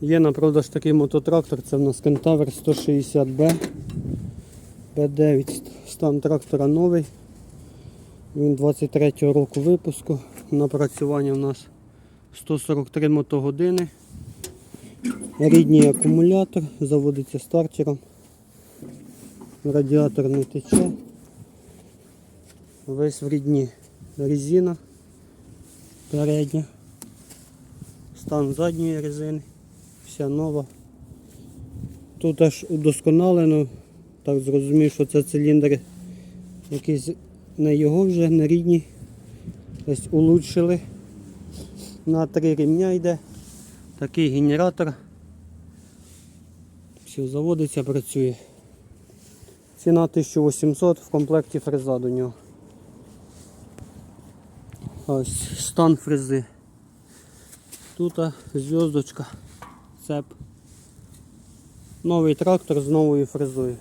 Є на продаж такий мототрактор, це в нас Кентавр 160B. Б9 стан трактора новий. Він 23-го року випуску. Напрацювання в нас 143 мотогодини. Рідній акумулятор, заводиться стартером. Радіатор не тече. Весь в рідні резина передня. Стан задньої резини. Вся нова. Тут аж удосконалено. Так зрозумів, що це циліндр якийсь не його вже, не рідні. Ось улучшили. На три рівня йде. Такий генератор. Все, заводиться, працює. Ціна 1800 в комплекті фреза до нього. Ось стан фрези. Тут зв'язочка, цеп. Новий трактор з новою фрезою.